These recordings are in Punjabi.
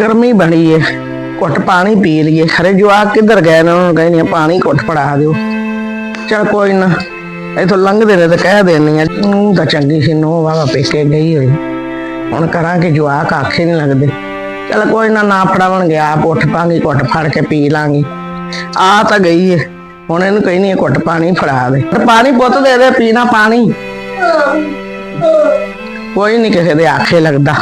ਗਰਮੀ ਬਣੀ ਏ, ਘੁੱਟ ਪਾਣੀ ਪੀ ਲਈਏ। ਖਰੇ ਜਵਾਕ ਕਿੱਧਰ ਗਏ ਨੇ, ਉਹਨਾਂ ਨੂੰ ਕਹਿੰਦੀ ਪਾਣੀ ਘੁੱਟ ਫੜਾ ਦਿਓ। ਚਲ ਕੋਈ ਨਾ, ਇਥੋਂ ਲੰਘਦੇ ਨੇ ਤਾਂ ਕਹਿ ਦੇਣੀ ਆ ਨੂੰ ਤਾਂ ਚੰਗੀ ਸੀ ਨੋ ਵਾਵਾ ਪੇਕੇ ਗਈ ਹੋਈ। ਹੁਣ ਕਰਾਂਗੇ ਜਵਾਕ, ਆਖੇ ਨਹੀਂ ਲੱਗਦੇ। ਚਲ ਕੋਈ ਨਾ ਨਾ ਫੜਾਵਣਗੇ ਆਪ ਉੱਠ ਪਾਂਗੇ, ਘੁੱਟ ਫੜ ਕੇ ਪੀ ਲਾਂਗੇ। ਆ ਤਾਂ ਗਈ ਏ, ਹੁਣ ਇਹਨੂੰ ਕਹਿੰਦੀ ਘੁੱਟ ਪਾਣੀ ਫੜਾ ਦੇ। ਪਾਣੀ ਪੁੱਤ ਦੇ ਦੇ, ਪੀਣਾ ਪਾਣੀ। ਕੋਈ ਨਹੀਂ ਕਿਸੇ ਦੇ ਆਖੇ ਲੱਗਦਾ।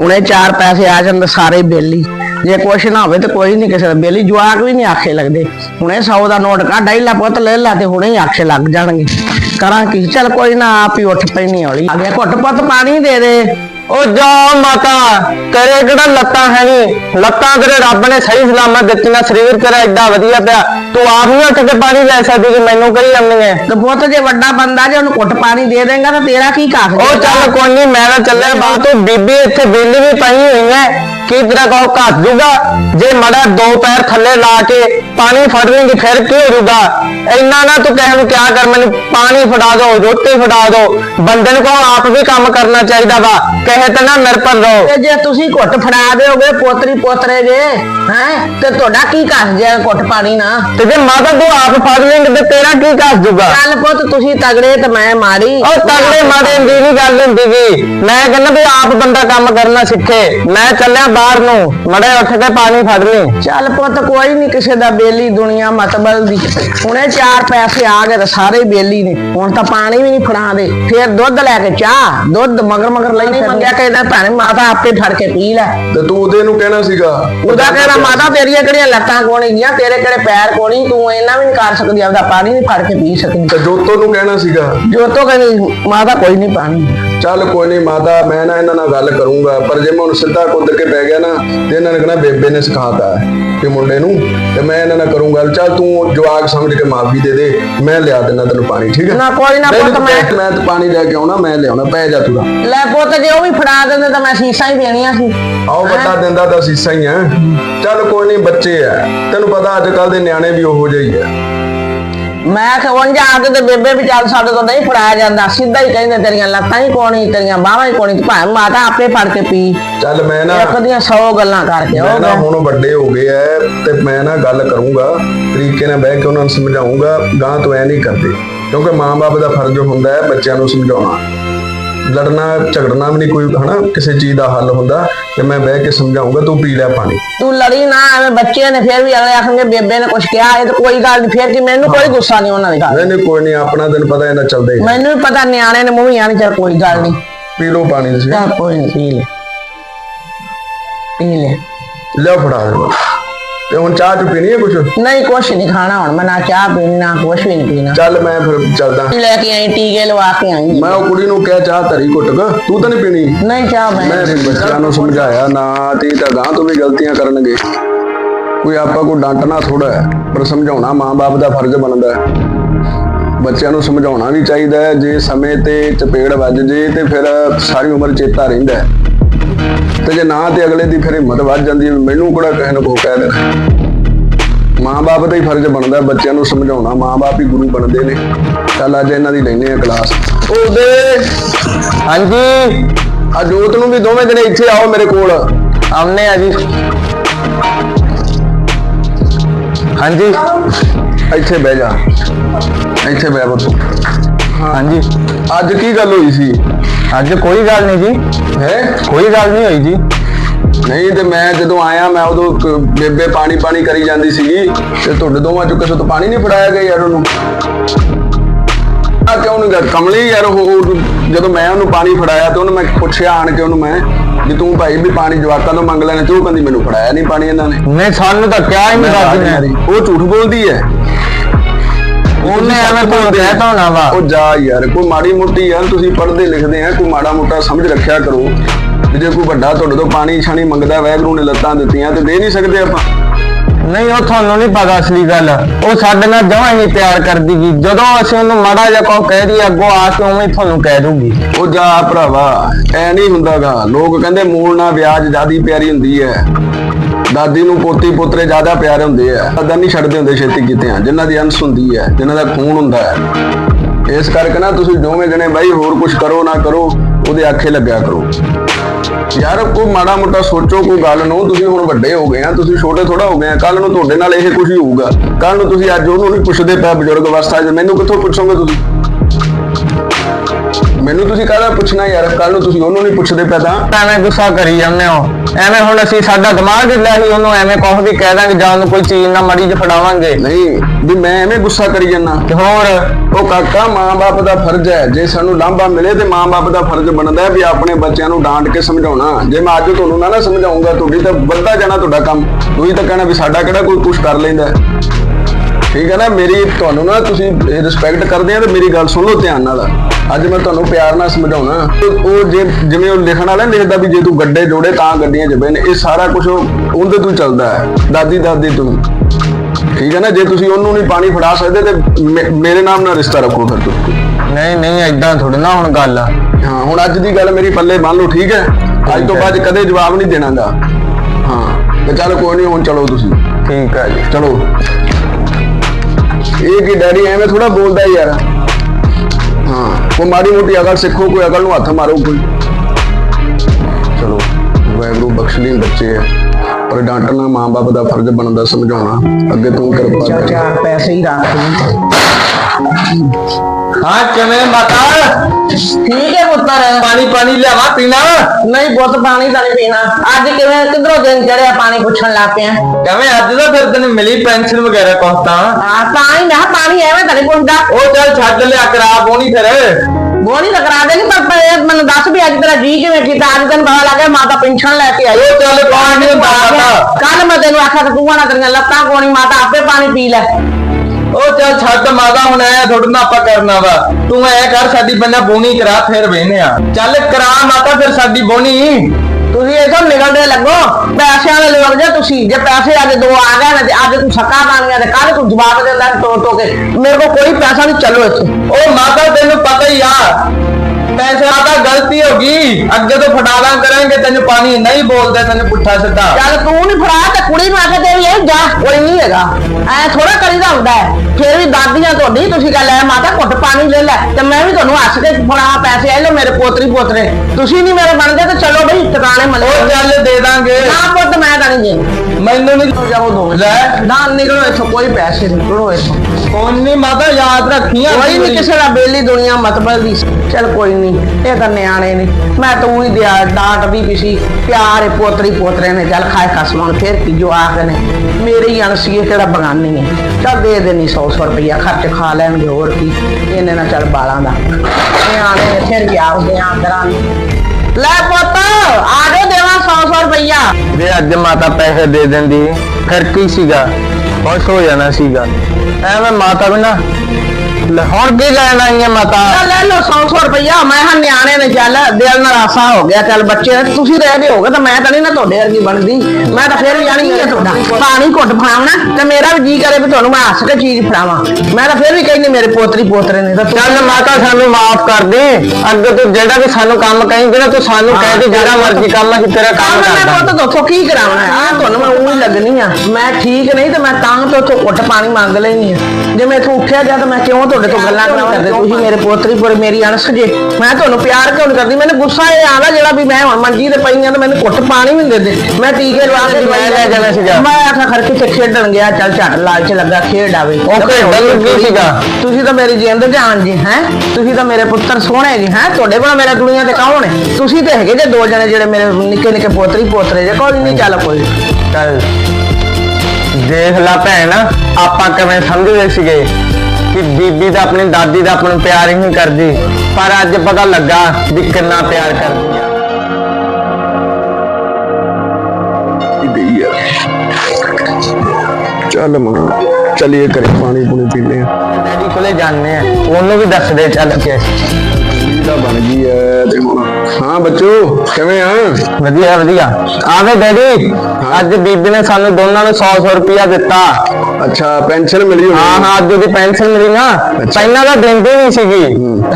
ਹੁਣੇ ਚਾਰ ਪੈਸੇ ਆ ਜਾਂਦੇ ਸਾਰੇ ਬੇਲੀ। ਜੇ ਕੁਛ ਨਾ ਹੋਵੇ ਤੇ ਕੋਈ ਨਹੀਂ ਕਿਸੇ ਦਾ। ਬੇਲੀ ਜਵਾਕ ਵੀ ਨਹੀਂ ਆਖੇ ਲੱਗਦੇ। ਹੁਣੇ 100 ਦਾ ਨੋਟ ਕੱਢ ਆਈ ਲਾ ਪੁੱਤ ਲੈ ਲਾ ਤੇ ਹੁਣੇ ਹੀ ਆਖੇ ਲੱਗ ਜਾਣਗੇ। ਕਰਾਂ ਕੀ? ਚੱਲ ਕੋਈ ਨਾ, ਆਪ ਹੀ ਉੱਠ ਪੈਣੀ ਹੌਲੀ। ਆ ਗਿਆ ਘੁੱਟ ਪੁੱਤ ਪਾਣੀ ਦੇ ਦੇ। ਉਹ ਜਾ ਮਾਤਾ ਤੇਰੇ ਕਿਹੜਾ ਲੱਤਾਂ ਹੈ ਨੀ? ਲੱਤਾਂ ਤੇਰੇ ਰੱਬ ਨੇ ਸਹੀ ਸਲਾਮਤ ਦਿੱਤੀਆਂ ਸਰੀਰ ਤੇਰਾ ਐਡਾ ਵਧੀਆ ਪਿਆ। ਤੂੰ ਆਪ ਨਹੀਂ ਉੱਠ ਕੇ ਪਾਣੀ ਲੈ ਸਕਦੀ ਕਿ ਮੈਨੂੰ ਕਹੀ ਜਾਂਦੀ ਹੈ? ਤੇ ਪੁੱਤ ਜੇ ਵੱਡਾ ਬੰਦਾ ਜੇ ਉਹਨੂੰ ਘੁੱਟ ਪਾਣੀ ਦੇ ਦੇਂਗਾ ਤਾਂ ਤੇਰਾ ਕੀ ਕਾਖ ਉਹ ਚੱਲ ਕੋਈ ਨਹੀਂ ਮੈਂ ਨਾ ਚੱਲਿਆ ਬਾਹਰ ਤੂੰ ਬੀਬੀ ਇੱਥੇ ਬਿੱਲੀ ਵੀ ਪਈ ਹੋਈ ਹੈ। ਕੀ ਤੇਰਾ ਕਹੋ ਘੱਟ ਜੂਗਾ? ਜੇ ਮੜਾ ਦੋ ਪੈਰ ਥੱਲੇ ਲਾ ਕੇ ਪਾਣੀ ਫੜ ਲੇਂਗੀ ਫਿਰ ਕੀ ਹੋ ਜੂਗਾ? ਇੰਨਾ ਨਾ ਤੂੰ ਕਹਿ ਨੂੰ ਕਿਆ ਕਰ ਮੈਨੂੰ ਪਾਣੀ ਫੜਾ ਦੋ ਰੋਟੀ ਫੜਾ ਦੋ। ਬੰਦੇ ਨੂੰ ਕਹੋ ਆਪ ਵੀ ਕੰਮ ਕਰਨਾ ਚਾਹੀਦਾ ਵਾ? ਕਹੇ ਤਾਂ ਨਾ ਮੇਰੇ ਪਰ ਰਹੋ। ਤੇ ਜੇ ਤੁਸੀਂ ਘੁੱਟ ਫੜਾ ਦਿਓਗੇ ਪੋਤਰੀ ਪੋਤਰੇ ਜੇ ਹੈ? ਤੇ ਤੁਹਾਡਾ ਕੀ ਕਾਖ ਜੇ ਘੁੱਟ ਪਾਣੀ ਨਾ ਤੇ ਜੇ ਮਾਤਾ ਤੂੰ ਆਪ ਫੜ ਲੇਂਗੇ ਤੇ ਤੇਰਾ ਕੀ ਕੱਸ ਜੂਗਾ? ਚੱਲ ਪੁੱਤ ਤੁਸੀਂ ਤਗੜੇ ਤੇ ਮੈਂ ਮਾੜੀ। ਉਹ ਤਗੜੇ ਮਾੜੇ ਦੀ ਨਹੀਂ ਗੱਲ ਹੁੰਦੀ ਗੀ। ਮੈਂ ਕਹਿੰਦਾ ਵੀ ਆਪ ਬੰਦਾ ਕੰਮ ਕਰਨਾ ਸਿੱਖੇ। ਮੈਂ ਚੱਲਿਆ ਬਾਹਰ ਨੂੰ। ਮੜੇ ਉੱਠ ਕੇ ਪਾਣੀ ਫੜ ਲਈ ਚੱਲ ਪੁੱਤ ਕੋਈ ਨਹੀਂ ਕਿਸੇ ਦਾ ਬੇਲੀ ਦੁਨੀਆ ਮਤਬਲ ਦੀ ਹੁਣੇ ਚਾਰ ਪੈਸੇ ਆ ਗਏ ਤਾਂ ਸਾਰੇ ਬੇਲੀ ਨੇ। ਹੁਣ ਤਾਂ ਪਾਣੀ ਵੀ ਨਹੀਂ ਫੜਾ ਦੇ। ਫੇਰ ਦੁੱਧ ਲੈ ਕੇ ਚਾਹ। ਦੁੱਧ ਮਗਰ ਮਗਰ ਲਈ ਨਹੀਂ ਮੰਗਿਆ ਕਹਿੰਦਾ ਭੈਣ ਮਾਤਾ ਆਪੇ ਫੜ ਕੇ ਪੀ ਲੈ। ਤੇ ਤੂੰ ਉਹਦੇ ਨੂੰ ਕਹਿਣਾ ਸੀਗਾ। ਉਹਦਾ ਕਹਿੰਦਾ ਮਾਤਾ ਤੇਰੀਆਂ ਕਿਹੜੀਆਂ ਲੱਤਾਂ ਕੋਣੀ ਗੀਆਂ ਤੇਰੇ ਕਿਹੜੇ ਪੈਰ ਕੋਣੀ ਤੂੰ ਇਹਨਾਂ ਵੀ ਨਹੀਂ ਕਰ ਸਕਦੀ ਆਪਦਾ ਪਾਣੀ ਨਹੀਂ ਫੜ ਕੇ ਪੀ ਸਕਦੀ। ਤੇ ਜੋਤੋ ਨੂੰ ਕਹਿਣਾ ਸੀਗਾ। ਜੋ ਤੋਂ ਕਹਿੰਦੀ ਮਾਤਾ ਕੋਈ ਨਹੀਂ ਪਾਣੀ। ਚੱਲ ਕੋਈ ਨਹੀਂ ਮਾਤਾ ਮੈਂ ਨਾ ਇਹਨਾਂ ਨਾਲ ਗੱਲ ਕਰੂੰਗਾ ਪਰ ਜੇ ਮੈਂ ਹੁਣ ਸਿੱਧਾ ਕੁੱਦ ਕੇ ਪੈ ਗਿਆ ਨਾ ਤੇ ਇਹਨਾਂ ਨੇ ਕਹਿਣਾ ਬੇਬੇ ਨੇ ਸਿਖਾਤਾ ਕਿ ਮੁੰਡੇ ਨੂੰ ਤੇ ਮੈਂ ਇਹਨਾਂ ਨਾਲ ਕਰੂੰਗਾ ਚੱਲ ਤੂੰ ਜਵਾਕ ਸਮਝ ਕੇ ਮਾਫੀ ਦੇ ਦੇ ਮੈਂ ਲਿਆ ਦਿੰਦਾ ਤੈਨੂੰ ਪਾਣੀ ਠੀਕ ਹੈ? ਨਾ ਕੋਈ ਨਾ ਪੁੱਤ ਮੈਂ ਮੈਂ ਤਾਂ ਪਾਣੀ ਲੈ ਕੇ ਆਉਣਾ ਮੈਂ ਲਿਆਉਣਾ ਪੈ ਜਾ ਤੂੰ। ਲੈ ਪੁੱਤ ਜੇ ਉਹ ਵੀ ਫੜਾ ਦਿੰਦੇ ਤਾਂ ਮੈਂ ਸੀਸਾਂ ਹੀ ਦੇਣੀਆਂ ਸੀ। ਆਓ ਵੱਡਾ ਦਿੰਦਾ ਤਾਂ ਸੀਸਾ ਹੀ ਆ ਚੱਲ ਕੋਈ ਨਹੀਂ ਬੱਚੇ ਆ ਤੈਨੂੰ ਪਤਾ ਅੱਜ ਕੱਲ ਦੇ ਨਿਆਣੇ ਵੀ ਉਹੋ ਜਿਹੇ ਹੀ ਆ ਮੈਂ ਕਿ ਉਂਝ ਆ ਕੇ ਤੇ ਬੇਬੇ ਵੀ ਚੱਲ ਸਾਡੇ ਤੋਂ ਨਹੀਂ ਫੜਾਇਆ ਜਾਂਦਾ। ਸਿੱਧਾ ਹੀ ਕਹਿੰਦੇ ਤੇਰੀਆਂ ਲੱਤਾਂ ਹੀ ਕੋਣੀ ਤੇਰੀਆਂ ਬਾਹਾਂ ਹੀ ਕੋਣੀ ਭਾਵੇਂ ਮਾਤਾ ਆਪੇ ਫੜ ਕੇ ਪੀ। ਚੱਲ ਮੈਂ ਨਾ ਇੱਕ ਦੀਆਂ 100 ਗੱਲਾਂ ਕਰਕੇ ਮੈਂ ਨਾ ਹੁਣ ਵੱਡੇ ਹੋ ਗਏ ਐ ਤੇ ਮੈਂ ਨਾ ਗੱਲ ਕਰੂੰਗਾ ਤਰੀਕੇ ਨਾਲ ਬਹਿ ਕੇ ਉਹਨਾਂ ਨੂੰ ਸਮਝਾਉਂਗਾ ਗਾਂ ਤੋਂ ਐ ਨਹੀਂ ਕਰਦੇ। ਕਿਉਂਕਿ ਮਾਂ-ਬਾਪ ਦਾ ਫਰਜ਼ ਹੁੰਦਾ ਹੈ ਬੱਚਿਆਂ ਨੂੰ ਸਮਝਾਉਣਾ। ਲੜਨਾ ਝਗੜਨਾ ਵੀ ਨਹੀਂ ਕੋਈ ਹਨਾ? ਕਿਸੇ ਚੀਜ਼ ਦਾ ਹੱਲ ਹੁੰਦਾ ਤੇ ਮੈਂ ਬਹਿ ਕੇ ਸਮਝਾਉਂਗਾ ਤੂੰ ਪੀ ਲੈ ਪਾਣੀ। ਤੂੰ ਲੜੀ ਨਾ ਐਵੇਂ ਬੱਚੇ ਨੇ ਫਿਰ ਵੀ ਅਗਲੇ ਆਖਣਗੇ ਬੇਬੇ ਨੇ ਕੁਝ ਕਿਹਾ ਇਹ ਤਾਂ ਕੋਈ ਗੱਲ ਨਹੀਂ ਫਿਰ ਕਿ ਮੈਨੂੰ ਕੋਈ ਗੁੱਸਾ ਨਹੀਂ ਉਹਨਾਂ ਦੀ ਗੱਲ। ਨਹੀਂ ਨਹੀਂ ਕੋਈ ਨਹੀਂ ਆਪਣਾ ਤੈਨੂੰ ਪਤਾ ਇਹਨਾਂ ਚੱਲਦਾ ਹੀ ਹੈ। ਮੈਨੂੰ ਵੀ ਪਤਾ ਨਿਆਣੇ ਨੇ ਮੂੰਹ ਆਣੀ ਚੱਲ ਕੋਈ ਗੱਲ ਨਹੀਂ ਪੀ ਲਓ ਪਾਣੀ ਤੁਸੀਂ। ਕੋਈ ਨਹੀਂ ਪੀ ਲੈ ਪੀ ਲੈ ਲਿਆ ਫੜਾ ਦੇ। ਤੇ ਹੁਣ ਚਾਹ ਚ ਪੀਣੀ ਹੈ ਕੁਛ? ਨਹੀਂ ਕੁਛ ਨਹੀਂ ਖਾਣਾ ਹੁਣ ਮੈਂ ਨਾ ਚਾਹ ਪੀਣੀ ਨਾ ਕੁਛ ਵੀ ਨਹੀਂ ਪੀਣਾ। ਚੱਲ ਮੈਂ ਫਿਰ ਚੱਲਦਾ। ਲੈ ਕੇ ਆਈ ਟੀਕੇ ਲਵਾ ਕੇ ਆਈ। ਮੈਂ ਉਹ ਕੁੜੀ ਨੂੰ ਕਿਹਾ ਚਾਹ ਧਰੀ ਘੁੱਟ ਗਾ ਤੂੰ ਤਾਂ ਨਹੀਂ ਪੀਣੀ? ਨਹੀਂ ਚਾਹ ਮੈਂ ਮੈਂ ਵੀ ਬੱਚਿਆਂ ਨੂੰ ਸਮਝਾਇਆ ਨਾ ਤੇ ਤਾਂ ਗਾਂ ਤੋਂ ਵੀ ਗਲਤੀਆਂ ਕਰਨਗੇ। ਕੋਈ ਆਪਾਂ ਕੋ ਡਾਂਟਣਾ ਥੋੜਾ ਹੈ ਪਰ ਸਮਝਾਉਣਾ ਮਾਂ-ਬਾਪ ਦਾ ਫਰਜ਼ ਬਣਦਾ ਹੈ। ਬੱਚਿਆਂ ਨੂੰ ਸਮਝਾਉਣਾ ਵੀ ਚਾਹੀਦਾ ਹੈ ਜੇ ਸਮੇਂ ਤੇ ਚਪੇੜ ਵੱਜ ਜੇ ਤੇ ਫਿਰ ਸਾਰੀ ਉਮਰ ਚੇਤਾ ਰਹਿੰਦਾ ਹੈ। ਤੇ ਜੇ ਨਾ ਤੇ ਅਗਲੇ ਦੀ ਫਿਰ ਹਿੰਮਤ ਵੱਧ ਜਾਂਦੀ ਹੈ। ਮੈਨੂੰ ਕਿਹੜਾ ਕਿਸੇ ਨੂੰ ਕੋ ਕਹਿ ਦੇਣਾ। ਮਾਂ-ਬਾਪ ਦਾ ਹੀ ਫਰਜ਼ ਬਣਦਾ ਬੱਚਿਆਂ ਨੂੰ ਸਮਝਾਉਣਾ। ਮਾਂ-ਬਾਪ ਹੀ ਗੁਰੂ ਬਣਦੇ ਨੇ। ਚੱਲ ਅੱਜ ਇਹਨਾਂ ਦੀ ਲੈਨੇ ਆ ਕਲਾਸ ਉਹਦੇ ਹਾਂਜੀ। ਆ ਜੋਤ ਨੂੰ ਵੀ ਦੋਵੇਂ ਜਣੇ ਇੱਥੇ ਆਓ ਮੇਰੇ ਕੋਲ। ਆਮਨੇ ਆ ਜੀ। ਹਾਂਜੀ। ਇੱਥੇ ਬਹਿ ਜਾ। ਇੱਥੇ ਬਹਿ ਬਤੂ ਹਾਂਜੀ। ਅੱਜ ਕੀ ਗੱਲ ਹੋਈ ਸੀ? ਅੱਜ ਕੋਈ ਗੱਲ ਨਹੀਂ ਜੀ। ਹੈ? ਕੋਈ ਗੱਲ ਨਹੀਂ ਹੋਈ ਜੀ। ਨਹੀਂ ਤੇ ਮੈਂ ਜਦੋਂ ਆਇਆ ਮੈਂ ਉਦੋਂ ਕ- ਬੇਬੇ ਪਾਣੀ ਪਾਣੀ ਕਰੀ ਜਾਂਦੀ ਸੀਗੀ ਤੇ ਤੁਹਾਡੇ ਦੋਵਾਂ ਚੋਂ ਕਿਸੇ ਤੋਂ ਪਾਣੀ ਨਹੀਂ ਫੜਾਇਆ ਗਿਆ ਯਾਰ ਉਹਨੂੰ। ਆ ਕਿਉਂ ਨਹੀਂ ਗਾ ਕਮਲੀ ਯਾਰ ਉਹ ਉਹ ਜਦੋਂ ਮੈਂ ਉਹਨੂੰ ਪਾਣੀ ਫੜਾਇਆ ਤੇ ਉਹਨੂੰ ਮੈਂ ਪੁੱਛਿਆ ਆਣ ਕੇ ਉਹਨੂੰ ਮੈਂ ਵੀ ਤੂੰ ਭਾਈ ਵੀ ਪਾਣੀ ਜਵਾਕਾਂ ਤੋਂ ਮੰਗ ਲੈਣਾ ਤੂੰ ਕਹਿੰਦੀ ਮੈਨੂੰ ਫੜਾਇਆ ਨਹੀਂ ਪਾਣੀ ਇਹਨਾਂ ਨੇ। ਨਹੀਂ ਸਾਨੂੰ ਤਾਂ ਕਿਹਾ ਹੀ ਦਾਦੀ ਨੇ। ਉਹ ਝੂਠ ਬੋਲਦੀ ਹੈ। ਉਹਨੇ ਐਵੇਂ ਕਹਿ ਤਾ ਹੋਣਾ ਵਾ। ਉਹ ਜਾ ਯਾਰ ਕੋਈ ਮਾੜੀ ਮੋਟੀ ਯਾਰ ਤੁਸੀਂ ਪੜ੍ਹਦੇ ਲਿਖਦੇ ਆ ਕੋਈ ਮਾੜਾ ਮੋਟਾ ਸਮਝ ਰੱਖਿਆ ਕਰੋ। ਜੇ ਕੋਈ ਵੱਡਾ ਤੁਹਾਡੇ ਤੋਂ ਪਾਣੀ ਛਾਣੀ ਮੰਗਦਾ ਵੈਗਰੂ ਨੇ ਲੱਤਾਂ ਦਿੱਤੀਆਂ ਤੇ ਦੇ ਨਹੀਂ ਸਕਦੇ ਆਪਾਂ। ਨਹੀਂ ਉਹ ਤੁਹਾਨੂੰ ਨਹੀਂ ਪਤਾ ਅਸਲੀ ਗੱਲ। ਉਹ ਸਾਡੇ ਨਾਲ ਜਮਾਂ ਹੀ ਪਿਆਰ ਕਰਦੀ ਗੀ ਜਦੋਂ ਅਸੀਂ ਉਹਨੂੰ ਮਾੜਾ ਜਿਹਾ ਕੋ ਕਹਿ ਦਈਏ ਅੱਗੋਂ ਆ ਕੇ ਉਵੇਂ ਹੀ ਤੁਹਾਨੂੰ ਕਹਿ ਦੂਗੀ ਉਹ ਜਾ ਭਰਾਵਾ ਐ ਨਹੀਂ ਹੁੰਦਾਗਾ। ਲੋਕ ਕਹਿੰਦੇ ਮੂਲ ਨਾਲ ਵਿਆਜ ਜਿਆਦੀ ਪਿਆਰੀ ਹੁੰਦੀ ਹੈ ਦਾਦੀ ਨੂੰ ਪੋਤੀ ਪੁੱਤਰੇ ਜ਼ਿਆਦਾ ਪਿਆਰੇ ਹੁੰਦੇ ਆ। ਦਾਦਾ ਨਹੀਂ ਛੱਡਦੇ ਹੁੰਦੇ ਛੇਤੀ ਕੀਤੇ ਆ ਜਿਨ੍ਹਾਂ ਦੀ ਅੰਸ਼ ਹੁੰਦੀ ਹੈ, ਜਿਨ੍ਹਾਂ ਦਾ ਖੂਨ ਹੁੰਦਾ ਹੈ। ਇਸ ਕਰਕੇ ਨਾ ਤੁਸੀਂ ਦੋਵੇਂ ਜਣੇ ਬਾਈ ਹੋਰ ਕੁਝ ਕਰੋ ਨਾ ਕਰੋ, ਉਹਦੇ ਆਖੇ ਲੱਗਿਆ ਕਰੋ। ਯਾਰ, ਕੋਈ ਮਾੜਾ ਮੋਟਾ ਸੋਚੋ ਕੋਈ ਗੱਲ ਨੂੰ। ਤੁਸੀਂ ਹੁਣ ਵੱਡੇ ਹੋ ਗਏ ਆ, ਤੁਸੀਂ ਛੋਟੇ ਥੋੜਾ ਹੋ ਗਏ ਆ। ਕੱਲ ਨੂੰ ਤੁਹਾਡੇ ਨਾਲ ਇਹ ਕੁਝ ਹੀ ਹੋਊਗਾ। ਕੱਲ ਨੂੰ ਤੁਸੀਂ ਅੱਜ ਉਹਨੂੰ ਨਹੀਂ ਪੁੱਛਦੇ ਪਿਆ ਬਜ਼ੁਰਗ ਅਵਸਥਾ 'ਚ। ਮੈਨੂੰ ਕਿੱਥੋਂ ਪੁੱਛੋਗੇ ਤੁਸੀਂ? ਮੈਨੂੰ ਤੁਸੀਂ ਕਾਹਦਾ ਪੁੱਛਣਾ ਯਾਰ? ਕੱਲ ਨੂੰ ਤੁਸੀਂ ਉਹਨੂੰ ਨਹੀਂ ਪੁੱਛਦੇ ਪਿਆ ਤਾਂ। ਐਵੇਂ ਗੁੱਸਾ ਕਰੀ ਜਾਂਦੇ ਹੋ। ਐਵੇਂ ਹੁਣ ਅਸੀਂ ਸਾਡਾ ਦਿਮਾਗ ਢਿੱਲਾ ਸੀ ਉਹਨੂੰ ਐਵੇਂ ਕੁਝ ਵੀ ਕਹਿ ਦਾਂਗੇ ਜਾਂ ਉਹਨੂੰ ਕੋਈ ਚੀਜ਼ ਨਾ ਮੜੀ ਚ ਫੜਾਵਾਂਗੇ। ਨਹੀਂ ਵੀ ਮੈਂ ਐਵੇਂ ਗੁੱਸਾ ਕਰੀ ਜਾਂਦਾ। ਤੇ ਹੋਰ? ਉਹ ਕਾਕਾ ਮਾਂ-ਬਾਪ ਦਾ ਫਰਜ਼ ਹੈ। ਜੇ ਸਾਨੂੰ ਲਾਂਭਾ ਮਿਲੇ ਤੇ ਮਾਂ-ਬਾਪ ਦਾ ਫਰਜ਼ ਬਣਦਾ ਹੈ ਵੀ ਆਪਣੇ ਬੱਚਿਆਂ ਨੂੰ ਡਾਂਟ ਕੇ ਸਮਝਾਉਣਾ। ਜੇ ਮੈਂ ਅੱਜ ਤੁਹਾਨੂੰ ਨਾ ਨਾ ਸਮਝਾਉਂਗਾ ਤੁਹਾਡੀ ਤਾਂ ਵੱਧਦਾ ਜਾਣਾ ਤੁਹਾਡਾ ਕੰਮ। ਤੁਸੀਂ ਤਾਂ ਕਹਿਣਾ ਵੀ ਸਾਡਾ ਕਿਹੜਾ ਕੋਈ ਕੁਝ ਕਰ ਲੈਂਦਾ ਹੈ। ਠੀਕ ਹੈ ਨਾ ਮੇਰੀ ਤੁਹਾਨੂੰ ਨਾ ਤੁਸੀਂ ਰਿਸਪੈਕਟ ਕਰਦੇ ਆ ਤੇ ਮੇਰੀ ਗੱਲ ਸੁਣ ਲਓ ਧਿਆਨ ਨਾਲ। ਅੱਜ ਮੈਂ ਤੁਹਾਨੂੰ ਪਿਆਰ ਨਾਲ ਸਮਝਾਉਣਾ। ਉਹ ਜੇ ਜਿਵੇਂ ਉਹ ਲਿਖਣ ਵਾਲਾ ਲਿਖਦਾ ਵੀ ਜੇ ਤੂੰ ਗੱਡੇ ਜੋੜੇ ਤਾਂ ਗੱਡੀਆਂ ਜਬੇ ਨੇ ਇਹ ਸਾਰਾ ਕੁਝ ਉਹਦੇ ਤੋਂ ਹੀ ਚੱਲਦਾ ਹੈ ਦਾਦੀ ਦਾਦੀ ਤੋਂ। ਠੀਕ ਹੈ ਨਾ ਜੇ ਤੁਸੀਂ ਉਹਨੂੰ ਨਹੀਂ ਪਾਣੀ ਫੜਾ ਸਕਦੇ ਤੇ ਮੇਰੇ ਨਾਮ ਨਾਲ ਰਿਸ਼ਤਾ ਰੱਖੋ ਫਿਰ ਤੁਸੀਂ ਨਹੀਂ ਨਹੀਂ ਐਦਾਂ ਥੋੜੀ ਨਾ ਹੁਣ ਗੱਲ। ਆ। ਹਾਂ ਹੁਣ ਅੱਜ ਦੀ ਗੱਲ ਮੇਰੀ ਪੱਲੇ ਬੰਨ ਲਓ ਠੀਕ ਹੈ? ਅੱਜ ਤੋਂ ਬਾਅਦ ਕਦੇ ਜਵਾਬ ਨਹੀਂ ਦੇਣਾਗਾ ਹਾਂ ਤੇ ਚੱਲ ਕੋਈ ਨਹੀਂ ਹੁਣ ਚਲੋ ਤੁਸੀਂ। ਠੀਕ ਆ ਜੀ। ਚਲੋ। ਇਹ ਕੀ ਡੈਡੀ ਐਵੇਂ ਥੋੜਾ ਬੋਲਦਾ ਯਾਰ। ਹਾਂ ਕੋਈ ਮਾੜੀ ਮੋਟੀ ਅਕਲ ਸਿੱਖੋ ਕੋਈ ਅਕਲ ਨੂੰ ਹੱਥ ਮਾਰੋ ਕੋਈ। ਚਲੋ ਵੈਗਰੂ ਬਖਸ਼ ਲਈ ਬੱਚੇ ਆ। ਪਰ ਡਾਂਟਣਾ ਮਾਂ-ਬਾਪ ਦਾ ਫਰਜ਼ ਬਣਦਾ ਸਮਝਾਉਣਾ। ਅੱਗੇ ਤੂੰ ਕਿਰਪਾ ਕਰ। ਚਾਰ ਪੈਸੇ ਹੀ ਰੱਖ। ਹਾਂ ਕਿਵੇਂ ਮਾਤਾ? ਠੀਕ ਹੈ ਪੁੱਤਰ। ਪਾਣੀ ਪਾਣੀ ਲਿਆਵਾ ਪੀਣਾ। ਨਹੀਂ ਪੁੱਤ ਪਾਣੀ ਤਾਂ ਨਹੀਂ ਪੀਣਾ। ਅੱਜ ਕਿਵੇਂ ਕਿਧਰੋਂ ਦਿਨ ਚੜਿਆ ਪਾਣੀ ਪੁੱਛਣ ਲੱਗ ਪਿਆ? ਕਿਵੇਂ ਅੱਜ ਦਾ ਫਿਰ ਤੈਨੂੰ ਮਿਲੀ ਪੈਨਸ਼ਨ ਵਗੈਰਾ ਕੁਛ ਤਾਂ। ਹਾਂ ਤਾਂ ਹੀ ਨਾ ਪਾਣੀ ਐਵੇਂ ਤਾਂ ਨਹੀਂ ਪੁੱਛਦਾ। ਉਹ ਚੱਲ ਛੱਡ ਲਿਆ ਕਰਾ ਬੋਣੀ ਫਿਰ। ਬੋਣੀ ਤਾਂ ਕਰਾ ਦੇਗੀ ਪਰ ਪਰ ਮੈਨੂੰ ਦੱਸ ਵੀ ਅੱਜ ਤੇਰਾ ਜੀ ਕਿਵੇਂ ਕੀਤਾ ਅੱਜ ਤੈਨੂੰ ਪਤਾ ਲੱਗ ਗਿਆ ਮਾਤਾ ਪੈਨਸ਼ਨ ਲੈ ਕੇ ਆਈ। ਉਹ ਚੱਲ ਪਾਣੀ ਮਾਤਾ। ਕੱਲ ਮੈਂ ਤੈਨੂੰ ਆਖਿਆ ਤੂੰ ਆਣਾ ਤੇਰੀਆਂ ਲੱਤਾਂ ਕੋਣੀ ਮਾਤਾ ਆਪੇ ਪਾਣੀ ਪੀ ਲੈ। ਉਹ ਚੱਲ ਛੱਡ ਮਾਤਾ, ਹੁਣ ਐ ਥੋੜਾ ਨਾ ਆਪਾਂ ਕਰਨਾ ਵਾ। ਤੂੰ ਐ ਕਰ, ਸਾਡੀ ਬੰਦਾ ਬੋਣੀ ਕਰਾ, ਫਿਰ ਵੇਨੇ ਆ। ਚੱਲ ਕਰਾ ਮਾਤਾ, ਫਿਰ ਸਾਡੀ ਬੋਣੀ। ਤੁਸੀਂ ਇਹ ਇਥੋਂ ਨਿਕਲਦੇ ਲੱਗੋ। ਪੈਸਿਆਂ ਵਾਲੇ ਲੱਗ ਜਾ ਤੁਸੀਂ। ਜੇ ਪੈਸੇ ਅੱਜ ਦੋ ਆ ਗਏ ਨੇ ਤੇ ਅੱਜ ਤੂੰ ਸੱਕਾ ਬਾਣੀਆਂ ਤੇ ਕੱਲ ਤੂੰ ਜਵਾਬ ਦਿੰਦਾ ਟੋ ਟੋ ਕੇ। ਮੇਰੇ ਕੋਲ ਕੋਈ ਪੈਸਾ ਨਹੀਂ, ਚੱਲੋ ਇੱਥੇ। ਉਹ ਮਾਤਾ, ਤੈਨੂੰ ਪਤਾ ਹੀ ਆ। ਪੈਸੇ ਦਾ ਗਲਤੀ ਹੋ ਗਈ। ਅੱਗੇ ਤੋਂ ਫਟਾਲਾ ਕਰਾਂਗੇ ਤੈਨੂੰ ਪਾਣੀ ਨਹੀਂ ਬੋਲਦੇ ਤੈਨੂੰ ਪੁੱਠਾ ਸਿੱਧਾ। ਚੱਲ ਤੂੰ ਨਹੀਂ ਫੜਾ ਤੇ ਕੁੜੀ ਨੂੰ ਆਖੇ ਦੇ ਵੀ ਇਹ ਜਾ ਕੋਈ ਨਹੀਂ ਹੈਗਾ। ਐ ਥੋੜਾ ਕਰੀਦਾ ਹੁੰਦਾ ਹੈ। ਫਿਰ ਵੀ ਦਾਦੀਆਂ ਤੁਹਾਡੀ ਤੁਸੀਂ ਕਹ ਲੈ ਮਾਤਾ ਘੁੱਟ ਪਾਣੀ ਲੈ ਲੈ ਤੇ ਮੈਂ ਵੀ ਤੁਹਾਨੂੰ ਹੱਸ ਕੇ ਫੜਾ ਪੈਸੇ ਆ ਲਓ ਮੇਰੇ ਪੋਤਰੀ ਪੋਤਰੇ। ਤੁਸੀਂ ਨਹੀਂ ਮੇਰੇ ਬਣਦੇ ਤੇ ਚਲੋ ਬਈ ਟਿਕਾਣੇ ਮਲੇ। ਉਹ ਚੱਲ ਦੇ ਦਾਂਗੇ। ਨਾ ਪੁੱਤ ਮੈਂ ਤਾਂ ਨਹੀਂ ਜੀ ਮੈਨੂੰ ਨਹੀਂ ਜਾਓ ਦੋ ਲੈ। ਨਾ ਨਿਕਲੋ ਇੱਥੋਂ ਕੋਈ ਪੈਸੇ ਨਿਕਲੋ ਇੱਥੋਂ। ਕੋਈ ਨਹੀਂ ਮਾਤਾ ਯਾਦ ਰੱਖੀਆਂ ਕੋਈ ਨਹੀਂ ਕਿਸੇ ਦਾ ਬੇਲੀ ਦੁਨੀਆ ਮਤਬਲ ਦੀ ਚਲ ਕੋਈ ਨਹੀਂ ਇਹ ਤਾਂ ਨਿਆਣੇ ਨੇ। ਮੈਂ ਤਾਂ ਉਹੀ ਦਿਆ ਡਾਂਟਦੀ ਵੀ ਸੀ। ਪਿਆਰੇ ਪੋਤਰੀ ਪੋਤਰੇ ਨੇ ਜਲ ਖਾਏ ਖਸਮਾਂ ਨੂੰ ਫਿਰ ਕੀ ਜੋ ਆਖ ਨੇ। ਮੇਰੇ ਹੀ ਅਣਸੀਏ ਕਿਹੜਾ ਬਗਾਨੀ ਹੈ? ਚੱਲ ਦੇ ਦੇਣੀ 100 100 ਰੁਪਇਆ ਖਰਚ ਖਾ ਲੈਣਗੇ ਹੋਰ ਕੀ। ਇਹਨੇ ਨਾ ਚੱਲ ਬਾਲਾਂ ਦਾ। ਨਿਆਣੇ ਨੇ ਫਿਰ ਆਉਦੇ ਆਂਦਰਾਂ ਲੈ ਪੁੱਤ ਆ ਜਾਓ ਦੇਵਾਂ 100 100 ਰੁਪਇਆ ਜੇ ਅੱਜ ਮਾਤਾ ਪੈਸੇ ਦੇ ਦਿੰਦੀ, ਫਿਰ ਕੀ ਸੀਗਾ? ਖੁਸ਼ ਹੋ ਜਾਣਾ ਸੀਗਾ। ਐਵੇਂ ਮਾਤਾ ਵੀ ਨਾ ਲੈ ਹੁਣ ਕੀ ਲੈਣ ਆਈ ਹੈ ਮਾਤਾ? ਚੱਲ ਲੈ ਲਓ 100 100 ਰੁਪਇਆ ਮੈਂ ਹਾਂ ਨਿਆਣੇ ਨੇ ਚੱਲ ਦਿਲ ਨਰਾਸਾ ਹੋ ਗਿਆ। ਚੱਲ ਬੱਚੇ ਨੇ, ਤੁਸੀਂ ਰਹਿ ਗਏ ਹੋਗੇ ਤਾਂ ਮੈਂ ਤਾਂ ਨਹੀਂ ਨਾ ਤੁਹਾਡੇ ਵਰਗੀ ਬਣਦੀ। ਮੈਂ ਤਾਂ ਫਿਰ ਵੀ ਜਾਣੀ ਹੈ ਤੁਹਾਡਾ। ਪਾਣੀ ਘੁੱਟ ਫੜਾਉਣਾ ਤੇ ਮੇਰਾ ਵੀ ਜੀ ਕਰੇ ਵੀ ਤੁਹਾਨੂੰ ਮੈਂ ਹੱਸ ਕੇ ਚੀਜ਼ ਫੜਾਵਾਂ। ਮੈਂ ਤਾਂ ਫਿਰ ਵੀ ਕਹਿੰਦੀ ਮੇਰੇ ਪੋਤਰੀ ਪੋਤਰੇ ਨੇ ਤਾਂ ਚੱਲ ਮਾਤਾ ਸਾਨੂੰ ਮਾਫ ਕਰ ਦੇ। ਅੱਗੇ ਤੋਂ ਜਿਹੜਾ ਵੀ ਸਾਨੂੰ ਕੰਮ ਕਹੀਂ ਨਾ ਤੂੰ ਸਾਨੂੰ ਕਹਿ ਦੇ ਜਿਹੜਾ ਮਰਜ਼ੀ ਕੰਮ ਅਸੀਂ ਤੇਰਾ ਕੰਮ ਕੰਮ ਮੈਂ ਕਰਦਾ। ਪੁੱਤ ਦੱਸੋ ਕੀ ਕਰਾਉਣਾ ਆ ਤੁਹਾਨੂੰ ਮੈਂ ਉਹੀ ਲੱਗਣੀ ਆ। ਮੈਂ ਠੀਕ ਨਹੀਂ ਤੇ ਮੈਂ ਤਾਂ ਤੋਂ ਉੱਥੋਂ ਘੁੱਟ ਪਾਣੀ ਮੰਗ ਲੈਣੀ ਆ। ਜੇ ਮੈਂ ਇੱਥੋਂ ਉੱਠਿਆ ਜਾ ਤਾਂ ਮੈਂ ਕਿਉਂ ਤੁਹਾਡੇ ਤੋਂ ਗੱਲਾਂ ਕਰਾਂ ਕਰਦੇ ਤੁਸੀਂ ਮੇਰੇ ਪੋਤਰੀ ਪੁਰ ਮੇਰੀ ਅਣਸ ਜੇ। ਮੈਂ ਤੁਹਾਨੂੰ ਪਿਆਰ ਕਿਉਂ ਨਹੀਂ ਕਰਦੀ? ਮੈਨੂੰ ਗੁੱਸਾ ਇਹ ਆਉਂਦਾ ਜਿਹੜਾ ਵੀ ਮੈਂ ਹੁਣ ਮੰਜੀ ਤੇ ਪਈ ਆ ਤੇ ਮੈਨੂੰ ਘੁੱਟ ਪਾਣੀ ਵੀ ਨਹੀਂ ਦਿੰਦੇ। ਮੈਂ ਟੀਕੇ ਲਵਾ ਕੇ ਮੈਂ ਲੈ ਜਾਣਾ ਸੀਗਾ। ਮੈਂ ਆਖਾ ਖਰਕੇ ਤੇ ਖੇਡਣ ਗਿਆ ਚੱਲ ਝੱਟ ਲਾਲਚ ਲੱਗਾ ਖੇਡ ਆਵੇ। ਉਹ ਖੇਡਣ ਲੱਗੀ ਸੀਗਾ। ਤੁਸੀਂ ਤਾਂ ਮੇਰੀ ਜਿੰਦ ਜਾਨ ਜੀ ਹੈ? ਤੁਸੀਂ ਤਾਂ ਮੇਰੇ ਪੁੱਤਰ ਸੋਹਣੇ ਜੀ ਹੈ? ਤੁਹਾਡੇ ਕੋਲ ਮੇਰਾ ਦੁਨੀਆ ਤੇ ਕੌਣ ਹੈ ਤੁਸੀਂ ਤੇ ਹੈਗੇ ਜੇ ਦੋ ਜਣੇ ਜਿਹੜੇ ਮੇਰੇ ਨਿੱਕੇ ਨਿੱਕੇ ਪੋਤਰੀ ਪੋਤਰੇ ਜੇ। ਕੋਈ ਨਹੀਂ ਚੱਲ ਕੋਈ ਚੱਲ। ਦੇਖ ਲੈ ਭੈਣ ਆਪਾਂ ਕਿਵੇਂ ਸਮਝਦੇ ਸੀਗੇ। ਕਿ ਬੀਬੀ ਦਾ ਆਪਣੀ ਦਾਦੀ ਦਾ ਆਪਾਂ ਨੂੰ ਪਿਆਰ ਹੀ ਨਹੀਂ ਕਰਦੀ। ਪਰ ਅੱਜ ਪਤਾ ਲੱਗਾ ਵੀ ਕਿੰਨਾ ਪਿਆਰ ਕਰਦੀ ਆ। ਚੱਲ ਮਾਂ ਚਲਿਏ ਕਰੇ ਪਾਣੀ ਪੂਣੀ ਪੀਨੇ ਆ। ਡੈਡੀ ਕੋਲੇ ਜਾਣੇ ਆ। ਉਹਨੂੰ ਵੀ ਦੱਸ ਦੇ ਚੱਲ ਕੇ। ਦਾ ਬਣ ਗਈ ਐ ਤੇ ਹੁਣ ਹਾਂ ਬੱਚੋ ਕਿਵੇਂ ਆ? ਵਧੀਆ ਵਧੀਆ। ਆਵੇ ਡੈਡੀ ਅੱਜ ਬੀਬੀ ਨੇ ਸਾਨੂੰ ਦੋਨਾਂ ਨੂੰ 100 100 ਰੁਪਇਆ ਦਿੱਤਾ। ਅੱਛਾ ਪੈਨਸ਼ਨ ਮਿਲੀ ਹੋਣੀ ਹਾਂ ਹਾਂ ਅੱਜ ਉਹਦੀ ਪੈਨਸ਼ਨ ਮਿਲੀ ਨਾ। ਪਹਿਲਾਂ ਤਾਂ ਦਿੰਦੀ ਨਹੀਂ ਸੀਗੀ।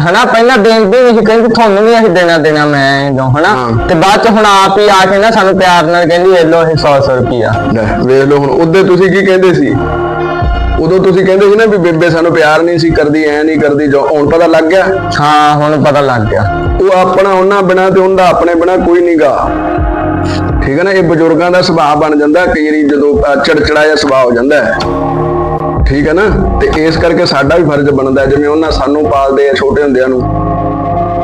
ਹਨਾ ਪਹਿਲਾਂ ਦਿੰਦੀ ਨਹੀਂ ਸੀ ਕਹਿੰਦੀ ਤੁਹਾਨੂੰ ਵੀ ਅਸੀਂ ਦੇਣਾ ਦੇਣਾ ਮੈਂ ਜੋ ਹਨਾ। ਤੇ ਬਾਅਦ ਚ ਹੁਣ ਆਪ ਹੀ ਆ ਕੇ ਨਾ ਸਾਨੂੰ ਪਿਆਰ ਨਾਲ ਕਹਿੰਦੀ ਇਹ ਲੋ ਇਹ 100 100 ਰੁਪਇਆ। ਲੈ ਵੇਖ ਲਓ ਹੁਣ ਉਹਦੇ ਤੁਸੀਂ ਕੀ ਕਹਿੰਦੇ ਸੀ? ਉਦੋਂ ਤੁਸੀਂ ਕਹਿੰਦੇ ਸੀ ਨਾ ਵੀ ਬੇਬੇ ਸਾਨੂੰ ਪਿਆਰ ਨਹੀਂ ਸੀ ਕਰਦੀ ਐ ਨਹੀਂ ਕਰਦੀ ਜੋ ਹੁਣ ਪਤਾ ਲੱਗ ਗਿਆ। ਹਾਂ ਹੁਣ ਪਤਾ ਲੱਗ ਗਿਆ। ਉਹ ਆਪਣਾ ਉਹਨਾਂ ਬਿਨਾ ਤੇ ਉਹਦਾ ਆਪਣੇ ਬਿਨਾ ਕੋਈ ਨਹੀਂਗਾ ਠੀਕ ਹੈ ਨਾ ਇਹ ਬਜ਼ੁਰਗਾਂ ਦਾ ਸੁਭਾਅ ਬਣ ਜਾਂਦਾ ਕਈ ਵਾਰੀ ਜਦੋਂ ਚਿੜਚਿੜਾ ਜਿਹਾ ਸੁਭਾਅ ਹੋ ਜਾਂਦਾ ਹੈ। ਠੀਕ ਹੈ ਨਾ ਤੇ ਇਸ ਕਰਕੇ ਸਾਡਾ ਵੀ ਫਰਜ਼ ਬਣਦਾ ਜਿਵੇਂ ਉਹਨਾਂ ਸਾਨੂੰ ਪਾਲਦੇ ਆ ਛੋਟੇ ਹੁੰਦਿਆਂ ਨੂੰ।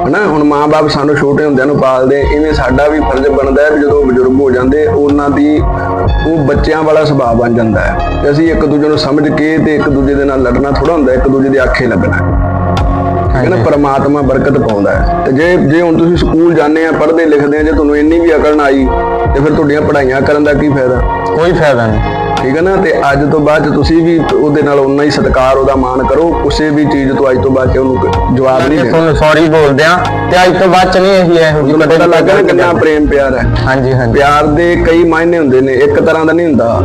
ਹਨਾ ਹੁਣ ਮਾਂ-ਬਾਪ ਸਾਨੂੰ ਛੋਟੇ ਹੁੰਦਿਆਂ ਨੂੰ ਪਾਲਦੇ ਇਵੇਂ ਸਾਡਾ ਵੀ ਫਰਜ਼ ਬਣਦਾ ਹੈ ਜਦੋਂ ਬਜ਼ੁਰਗ ਹੋ ਜਾਂਦੇ ਉਹਨਾਂ ਦੀ ਉਹ ਬੱਚਿਆਂ ਵਾਲਾ ਸੁਭਾਅ ਬਣ ਜਾਂਦਾ ਹੈ। ਤੇ ਅਸੀਂ ਇੱਕ ਦੂਜੇ ਨੂੰ ਸਮਝ ਕੇ ਤੇ ਇੱਕ ਦੂਜੇ ਦੇ ਨਾਲ ਲੜਨਾ ਥੋੜਾ ਹੁੰਦਾ ਇੱਕ ਦੂਜੇ ਦੇ ਆਖੇ ਲੱਗਣਾ। ਨਾ ਪਰਮਾਤਮਾ ਬਰਕਤ ਪਾਉਂਦਾ ਹੈ। ਤੇ ਜੇ ਜੇ ਹੁਣ ਤੁਸੀਂ ਸਕੂਲ ਜਾਂਦੇ ਆ ਪੜ੍ਹਦੇ ਲਿਖਦੇ ਆ ਜੇ ਤੁਹਾਨੂੰ ਇੰਨੀ ਵੀ ਅਕਲ ਨਾ ਆਈ ਤੇ ਫਿਰ ਤੁਹਾਡੀਆਂ ਪੜ੍ਹਾਈਆਂ ਕਰਨ ਦਾ ਕੀ ਫਾਇਦਾ? ਕੋਈ ਫਾਇਦਾ ਨਹੀਂ। ਠੀਕ ਹੈ ਨਾ? ਤੇ ਅੱਜ ਤੋਂ ਬਾਅਦ ਤੁਸੀਂ ਵੀ ਉਹਦੇ ਨਾਲ ਉਨਾ ਹੀ ਸਤਿਕਾਰ ਉਹਦਾ ਮਾਣ ਕਰੋ। ਕਿਸੇ ਵੀ ਚੀਜ਼ ਤੋਂ ਅੱਜ ਤੋਂ ਬਾਅਦ 'ਚ ਉਹਨੂੰ ਕ- ਜਵਾਬ ਨਹੀਂ ਦੇਣਾ। ਸੌਰੀ ਬੋਲਦੇ ਆ ਤੇ ਅੱਜ ਤੋਂ ਬਾਅਦ ਚ ਨਹੀਂ ਇਹੋ ਜਿਹੀ ਤੁਹਾਨੂੰ ਪਤਾ ਲੱਗ ਨਾ ਕਿੰਨਾ ਪ੍ਰੇਮ ਪਿਆਰ ਹੈ। ਹਾਂਜੀ ਹਾਂਜੀ। ਪਿਆਰ ਦੇ ਕਈ ਮਾਇਨੇ ਹੁੰਦੇ ਨੇ ਇੱਕ ਤਰ੍ਹਾਂ ਦਾ ਨਹੀਂ ਹੁੰਦਾ।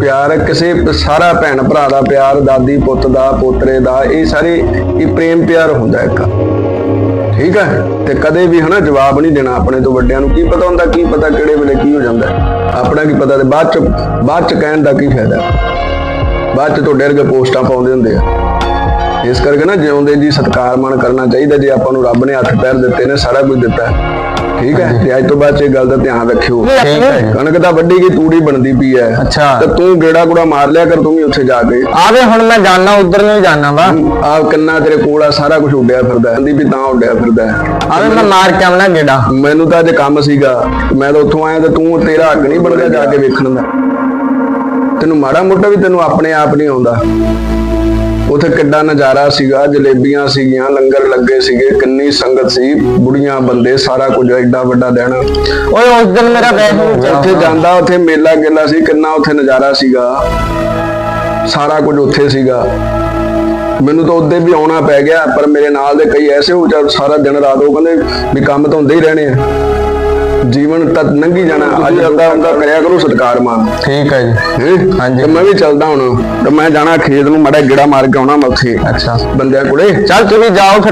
ਪਿਆਰ ਕਿਸੇ ਸਾਰਾ ਭੈਣ ਭਰਾ ਦਾ ਪਿਆਰ ਦਾਦੀ ਪੁੱਤ ਦਾ ਪੋਤਰੇ ਦਾ ਇਹ ਸਾਰੇ ਇਹ ਪ੍ਰੇਮ ਪਿਆਰ ਹੁੰਦਾ ਇੱਕ। ਠੀਕ ਹੈ? ਤੇ ਕਦੇ ਵੀ ਹਨਾ ਜਵਾਬ ਨਹੀਂ ਦੇਣਾ ਆਪਣੇ ਤੋਂ ਵੱਡਿਆਂ ਨੂੰ। ਕੀ ਪਤਾ ਹੁੰਦਾ, ਕੀ ਪਤਾ ਕਿਹੜੇ ਵੇਲੇ ਕੀ ਹੋ ਜਾਂਦਾ। ਆਪਣਾ ਕੀ ਪਤਾ ਤੇ ਬਾਅਦ ਚ ਬਾਅਦ ਚ ਕਹਿਣ ਦਾ ਕੀ ਫਾਇਦਾ? ਬਾਅਦ ਚ ਤੋਂ ਤੁਹਾਡੇ ਕੇ ਪੋਸਟਾਂ ਪਾਉਂਦੇ ਹੁੰਦੇ ਆ। ਇਸ ਕਰਕੇ ਨਾ ਜਿਉਂਦੇ ਜੀ ਸਤਿਕਾਰ ਮਾਣ ਕਰਨਾ ਚਾਹੀਦਾ ਜੇ ਆਪਾਂ ਨੂੰ ਰੱਬ ਨੇ ਹੱਥ ਪੈਰ ਦਿੱਤੇ ਨੇ, ਸਾਰਾ ਕੁਝ ਦਿੱਤਾ। ਠੀਕ ਹੈ? ਤੇ ਅੱਜ ਤੋਂ ਬਾਅਦ ਇਹ ਗੱਲ ਦਾ ਧਿਆਨ ਰੱਖਿਓ। ਠੀਕ ਹੈ। ਜੀ। ਕਣਕ ਤਾਂ ਵੱਡੀ ਗਈ ਤੂੜੀ ਬਣਦੀ ਪਈ ਐ ਅੱਛਾ। ਤੇ ਤੂੰ ਗੇੜਾ ਗੁੜਾ ਮਾਰ ਲਿਆ ਕਰ ਤੂੰ ਵੀ ਉੱਥੇ ਜਾ ਕੇ। ਆਵੇ ਹੁਣ ਮੈਂ ਜਾਣਾ ਉਧਰ ਨੂੰ ਜਾਣਾ ਵਾ। ਆ ਕਿੰਨਾ ਤੇਰੇ ਕੋਲ ਆ ਸਾਰਾ ਕੁਝ ਉੱਡਿਆ ਫਿਰਦਾ ਕਹਿੰਦੀ ਵੀ ਤਾਂ ਉੱਡਿਆ ਫਿਰਦਾ ਹੈ। ਆਵੇ ਮੈਂ ਮਾਰ ਕੇ ਆਉਣਾ ਗੇੜਾ। ਮੈਨੂੰ ਤਾਂ ਅੱਜ ਕੰਮ ਸੀਗਾ। ਮੈਂ ਤਾਂ ਉੱਥੋਂ ਆਇਆ ਤੇ ਤੂੰ ਤੇਰਾ ਹੱਕ ਨਹੀਂ ਬਣਦਾ ਜਾ ਕੇ ਵੇਖਣ ਦਾ। ਤੈਨੂੰ ਮਾੜਾ ਮੋਟਾ ਵੀ ਤੈਨੂੰ ਆਪਣੇ ਆਪ ਨਹੀਂ ਆਉਂਦਾ। ਉਥੇ ਕਿੱਡਾ ਨਜ਼ਾਰਾ ਸੀਗਾ ਜਲੇਬੀਆਂ ਸੀਗੀਆਂ ਲੰਗਰ ਲੱਗੇ ਸੀਗੇ ਕਿੰਨੀ ਸੰਗਤ ਸੀ ਬੁੜੀਆਂ ਬੰਦੇ ਸਾਰਾ ਕੁਝ ਐਡਾ ਵੱਡਾ ਦਿਨ। ਓਏ ਉਸ ਦਿਨ ਮੇਰਾ ਵੈਸੇ ਉੱਥੇ ਜਾਂਦਾ ਉੱਥੇ ਮੇਲਾ ਗੇਲਾ ਸੀ ਕਿੰਨਾ ਉੱਥੇ ਨਜ਼ਾਰਾ ਸੀਗਾ। ਸਾਰਾ ਕੁਝ ਉੱਥੇ ਸੀਗਾ। ਮੈਨੂੰ ਤਾਂ ਉੱਦੇ ਵੀ ਆਉਣਾ ਪੈ ਗਿਆ ਪਰ ਮੇਰੇ ਨਾਲ ਦੇ ਕਈ ਐਸੇ ਹੋ ਚੱਲ ਸਾਰਾ ਦਿਨ ਰਾਤ ਉਹ ਕਹਿੰਦੇ ਵੀ ਕੰਮ ਤਾਂ ਹੁੰਦੇ ਹੀ ਰਹਿਣੇ ਆ। ਜੀਵਨ ਤਾਂ ਲੰਘੀ ਜਾਣਾ। ਅੱਜ ਅੱਦਾ ਹੁੰਦਾ ਕਰਿਆ ਕਰੋ ਸਤਕਾਰ ਮਾਨ। ਠੀਕ ਹੈ ਜੀ। ਹੈਂ? ਹਾਂਜੀ। ਤੇ ਮੈਂ ਵੀ ਚੱਲਦਾ ਹੁਣ। ਤੇ ਮੈਂ ਜਾਣਾ ਖੇਤ ਨੂੰ ਮੜਾ ਗੇੜਾ ਮਾਰ ਕੇ ਆਉਣਾ ਮੈਂ ਉੱਥੇ। ਅੱਛਾ। ਬੰਦਿਆਂ ਕੋਲੇ। ਚੱਲ ਤੁਸੀਂ ਜਾਓ ਫਿਰ।